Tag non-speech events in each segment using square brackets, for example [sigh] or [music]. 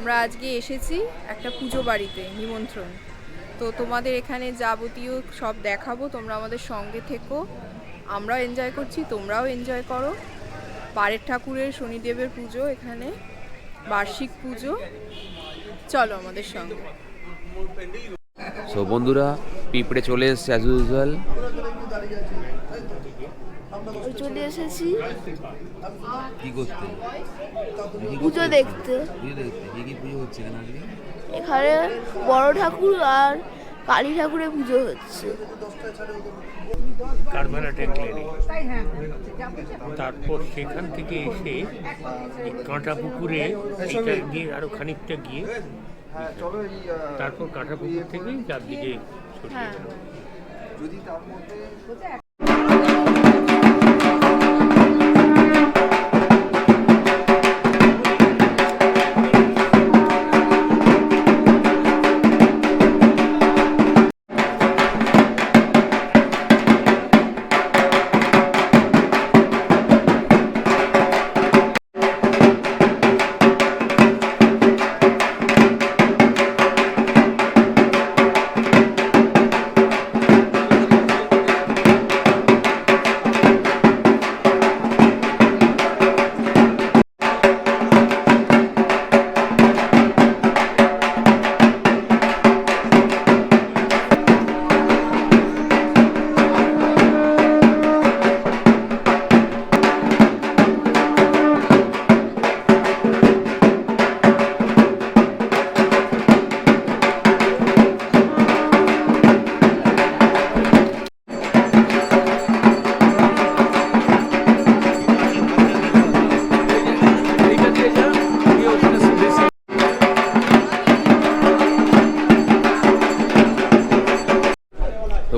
আমরা আজকে এসেছি একটা পুজো বাড়িতে নিমন্ত্রণ। তো তোমাদের এখানে যাবতীয় সব দেখাবো তোমরা আমাদের সঙ্গে থেকো। আমরাও এনজয় করছি তোমরাও এনজয় করো। পাড়ের ঠাকুরের শনিদেবের পুজো এখানে বার্ষিক পুজো। চলো আমাদের সঙ্গে। সো বন্ধুরা পিঁপড়ে চলে এসছে অ্যাজ ইউজুয়াল চলে এসেছি। কি করতে? পুজো দেখতে। এখানে বড় ঠাকুর আর কালী ঠাকুরের পুজো হচ্ছে। কারবালা ট্যাঙ্কলেনে তারপর সেখান থেকে এসে এই কাঁটা পুকুরে গিয়ে আরও খানিকটা গিয়ে তারপর কাঁটা পুকুর থেকে চারদিকে ছড়িয়ে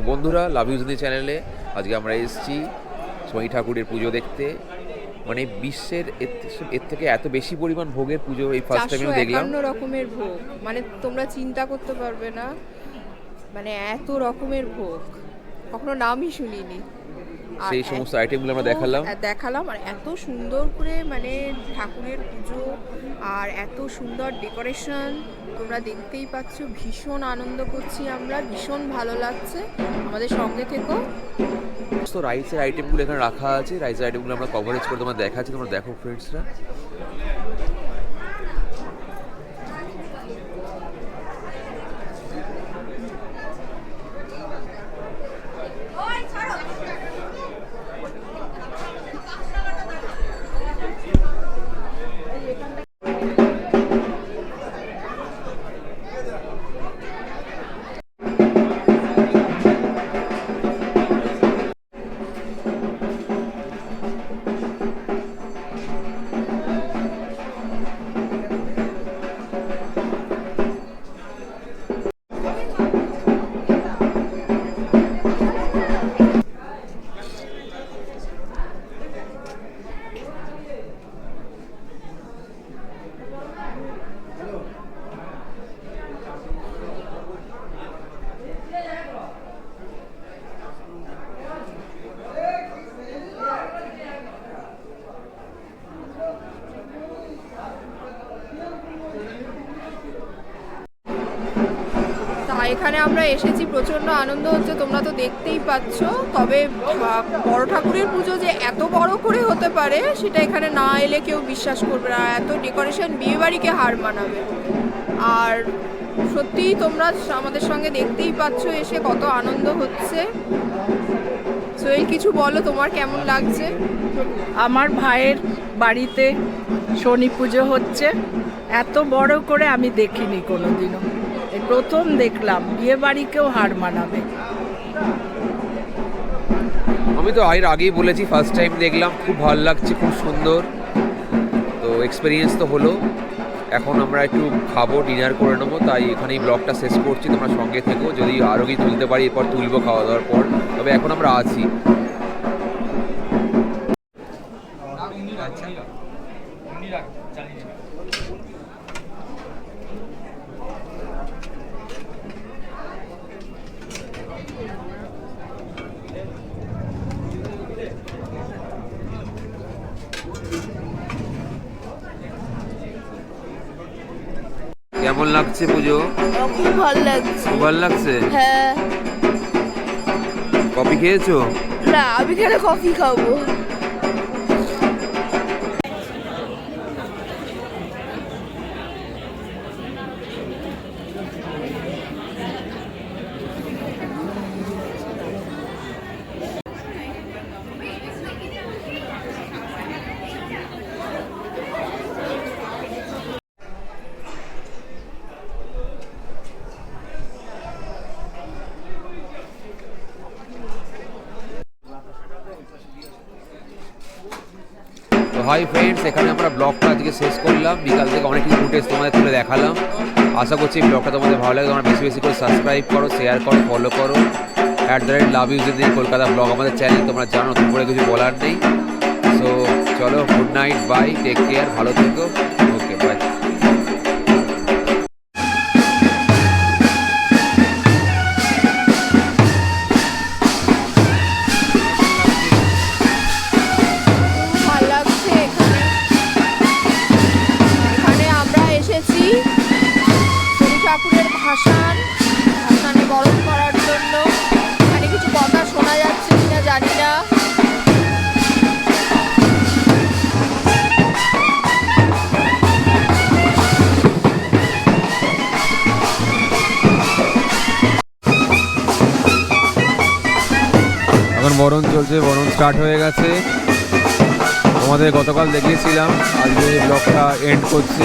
বন্ধুরা লাভ ইউজনি চ্যানেলে আজকে আমরা এসেছি শনি ঠাকুরের পুজো দেখতে। মানে বিশ্বের এর থেকে এত বেশি পরিমাণ ভোগের পুজো এই ফার্স্ট টাইম আমি দেখলাম। রকমের ভোগ। মানে তোমরা চিন্তা করতে পারবে না মানে এত রকমের ভোগ। কখনো নামই শুনিনি। সেই সমস্ত আইটেমগুলো আমরা দেখালাম। দেখালাম আর এত সুন্দর করে মানে ঠাকুরের পুজো আর এত সুন্দর ডেকোরেশন তোমরা দেখতেই পাচ্ছ, ভীষণ আনন্দ করছি আমরা, ভীষণ ভালো লাগছে। আমাদের সঙ্গে থেকো। সমস্ত রাইসের আইটেমগুলো এখানে রাখা আছে। রাইসের আইটেমগুলো আমরা কভারেজ করে তোমার দেখাচ্ছি। তোমরা দেখো ফ্রেন্ডসরা এখানে আমরা এসেছি, প্রচণ্ড আনন্দ হচ্ছে। তোমরা তো দেখতেই পাচ্ছ। তবে বড় ঠাকুরের পুজো যে এত বড় করে হতে পারে, সেটা এখানে না এলে কেউ বিশ্বাস করবে না। এত ডেকোরেশন, বিয়েবাড়িকে হার মানাবে। আর সত্যিই তোমরা আমাদের সঙ্গে দেখতেই পাচ্ছ, এসে কত আনন্দ হচ্ছে। সোহেল, কিছু বলো, তোমার কেমন লাগছে? আমার ভাইয়ের বাড়িতে শনি পুজো হচ্ছে। এত বড় করে আমি দেখিনি কোনোদিনও। প্রথম দেখলাম বিয়ে বাড়িকেও হার মানাবে। আমি তো আয়ের আগেই বলেছি ফার্স্ট টাইম দেখলাম খুব ভালো লাগছে খুব সুন্দর। তো এক্সপিরিয়েন্স তো হলো। এখন আমরা একটু খাব ডিনার করে নেব তাই এখানেই ব্লগটা শেষ করছি তোমরা সঙ্গে থেকো। যদি আরও কি তুলতে পারি এরপর তুলবো খাওয়া দাওয়ার পর। তবে এখন আমরা আছি। আচ্ছা। কেমন লাগছে পুজো? খুব ভালো লাগছে। খুব ভালো লাগছে? হ্যাঁ। কফি খেয়েছো? না আমি কেন কফি খাব তো হাই ফ্রেন্ডস এখানে আমরা ব্লগটা আজকে শেষ করলাম। বিকাল থেকে অনেক কিছু ফুটেজ তোমাদের তুলে দেখালাম। আশা করছি ব্লগটা তোমাদের ভালো লাগে তোমরা বেশি বেশি করে সাবস্ক্রাইব করো শেয়ার করো ফলো করো। At the rate love use দিন কলকাতা ব্লগ আমাদের চ্যানেল তোমরা জানো তুমি করে কিছু বলার নেই। সো চলো good night bye take care ভালো থেকো। বরণ চলছে বরণ স্টার্ট হয়ে গেছে। আমাদের গতকাল দেখিয়েছিলাম আজকে ব্লগটা এন্ড করছি।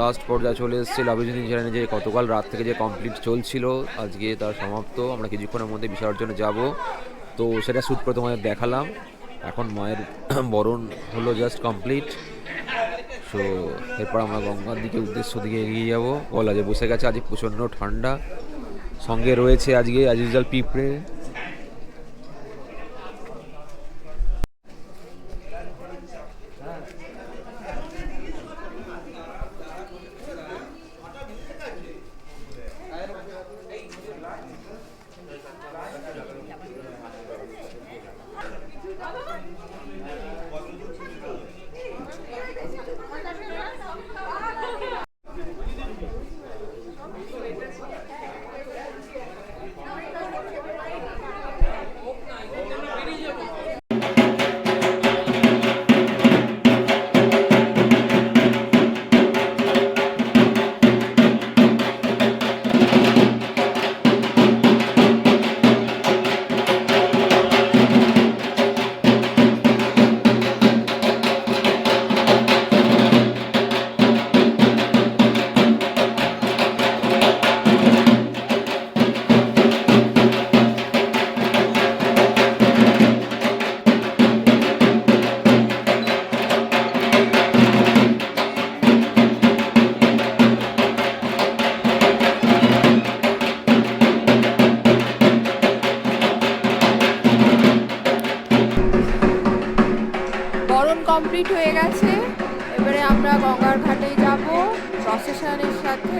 লাস্ট পর্যায়ে চলে এসেছে লাভিজনী চ্যানেলে যে গতকাল রাত থেকে যে কমপ্লিট চলছিল, আজকে তার সমাপ্ত। আমরা কিছুক্ষণের মধ্যে বিসর্জনে যাব। তো সেটা শ্যুট করে তোমাদের দেখালাম। এখন মায়ের [clears throat] বরণ হলো জাস্ট কমপ্লিট সো এরপর আমরা গঙ্গার দিকে, উদ্দেশ্য দিকে এগিয়ে যাব। বলা যে বসে গেছে, আজকে প্রচণ্ড ঠান্ডা। সঙ্গে রয়েছে আজকে আজ ইউজাল পিঁপড়ে। কমপ্লিট হয়ে গেছে। এবারে আমরা গঙ্গার ঘাটে যাব। প্রসেশনের সাথে।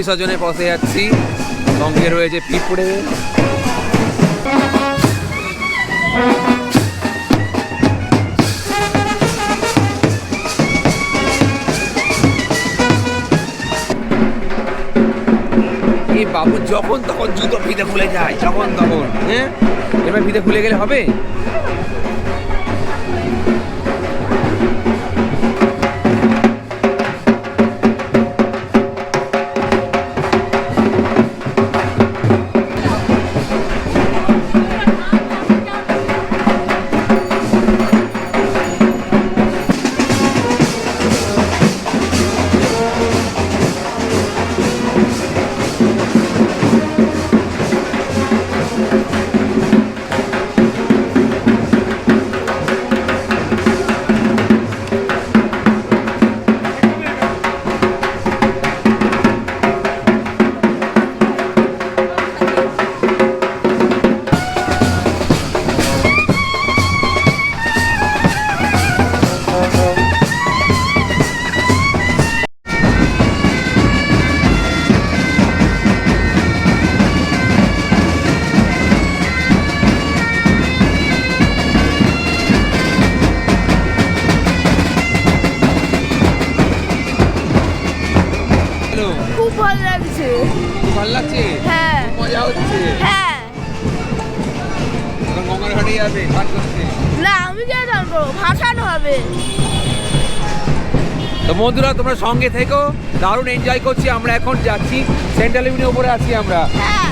বিসর্জনের পথে যাচ্ছি। সঙ্গে রয়েছে পিঁপড়ে। বাবু, যখন তখন জুতো ফিতে খুলে যায়, যখন তখন হ্যাঁ? এবার ফিতে খুলে গেলে হবে? ভালো লাগছে। ভালো লাগছে? হ্যাঁ। মজা হচ্ছে? হ্যাঁ। গঙ্গার যাবে ঘাট করতে? না আমি কেন জানব? ভাসানো হবে। তো বন্ধুরা তোমরা সঙ্গে থেকো দারুণ এনজয় করছি আমরা এখন যাচ্ছি সেন্ট্রাল ইউনিয়ন উপরে আছি আমরা। হ্যাঁ।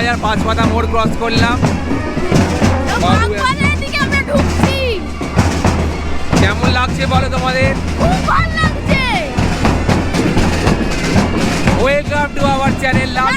বাজার পাঁচ পাতা মোড় ক্রস করলাম। কেমন লাগছে বলো তোমাদের? Welcome to our channel love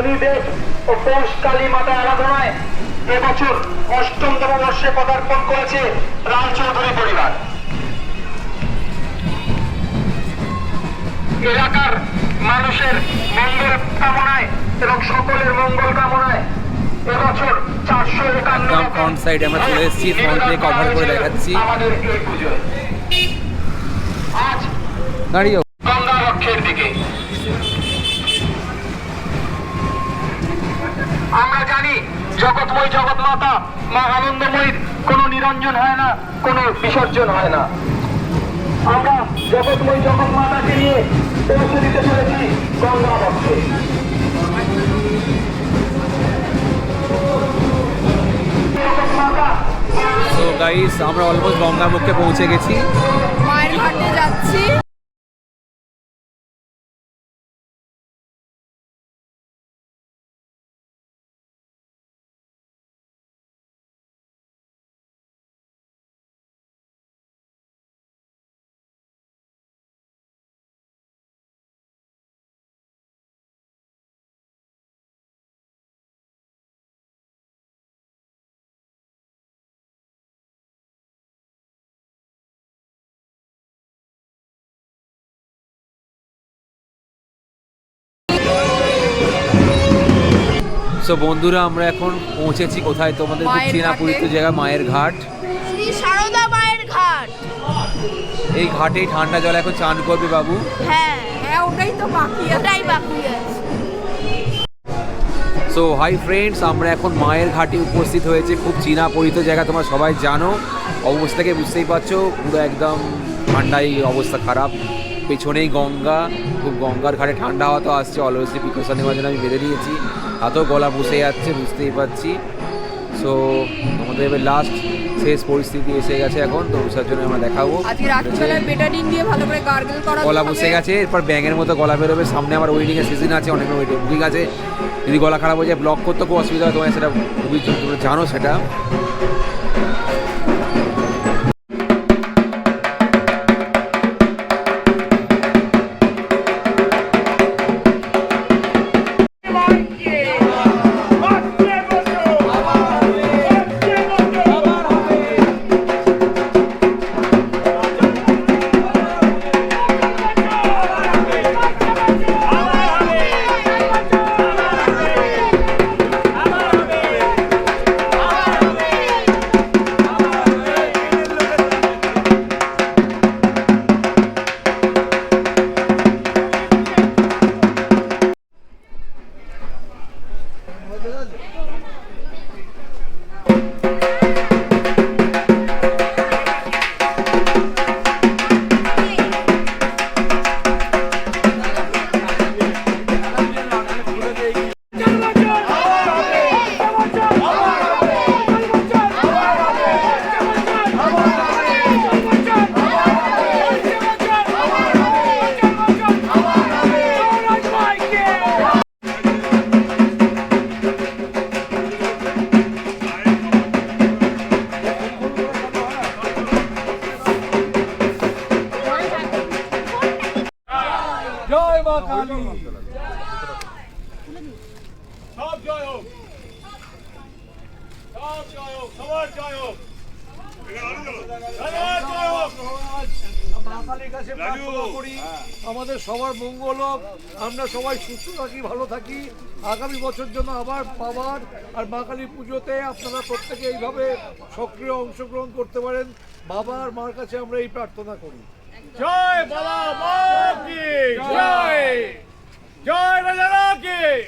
Shanidev ও পৌষ কালী মাতা আরাধনায় এবছর অষ্টমতম বর্ষে পদার্পণ করেছে রায় চৌধুরী পরিবার। এলাকার মানুষের মঙ্গল কামনায় এবং সকলের মঙ্গল কামনায় এবছর চারশো একান্ন side এ আমরা চলে এসেছি, দিয়ে cover করে দেখাচ্ছি। আমাদের এই পুজোয়। আজ দাঁড়িয়ে গঙ্গা রক্ষের দিকে আমরা জানি জগৎময় জগৎমাতা মা আনন্দময়ীর কোনো নিরঞ্জন হয় না কোনো বিসর্জন হয় না। আমরা জগৎময় জগৎমাতাকে নিয়ে পৌঁছে দিতে চলেছি গঙ্গা তো গাইস আমরা অলমোস্ট গঙ্গার মুখে পৌঁছে গেছি। মায়ের ঘাটে যাচ্ছি। সো বন্ধুরা আমরা এখন পৌঁছেছি কোথায়? তোমাদের খুব মায়ের চেনা পরিচিত জায়গা মায়ের ঘাট। শ্রী সারদা মায়ের ঘাট। এই ঘাটে ঠান্ডা জল এখন চান করবে বাবু। হ্যাঁ হ্যাঁ ওটাই তো বাকি ওটাই বাকি আছে। সো হাই ফ্রেন্ডস আমরা এখন মায়ের ঘাটে উপস্থিত হয়েছে। খুব চীনা পরিচিত জায়গা তোমরা সবাই জানো। অবস্থা থেকে বুঝতেই পারছ? পুরো একদম ঠান্ডাই অবস্থা খারাপ। পেছনেই গঙ্গা খুব গঙ্গার ঘাটে ঠান্ডা হাওয়া তো আসছে অলওয়েজলি প্রিকশন নেওয়ার জন্য আমি বেঁধে নিয়েছি হাতেও গলা বসে যাচ্ছে বুঝতেই পারছি। সো আমাদের এবার লাস্ট শেষ পরিস্থিতি এসে গেছে এখন তো সেটার জন্য আমরা দেখাবো। আজকে রাত্রিবেলায় বেটাডিন দিয়ে ভালো করে গার্গেল করা গলা বসে গেছে এরপর ব্যাঙের মতো গলা বেরোবে। সামনে আমার ওয়েডিং এর সিজন আছে অনেক ওয়েটিং ঠিক আছে। যদি গলা খারাপ হয়ে যায় ব্লক করতে খুব অসুবিধা হয় তোমার সেটা খুবই তোমরা জানো সেটা। সব জয় হোক। সব জয় হোক সবার জয় হোক। সবার জয় হোক। মহাকালীর কাছে প্রার্থনা করি আমাদের সবার মঙ্গল হোক। আমরা সবাই সুস্থ থাকি ভালো থাকি। আগামী বছর জন্য আবার পাবার আর মা কালীর পুজোতে আপনারা প্রত্যেকে এইভাবে সক্রিয় অংশগ্রহণ করতে পারেন। বাবা আর মার কাছে আমরা এই প্রার্থনা করি। জয় বাবা মা Join the Rocky!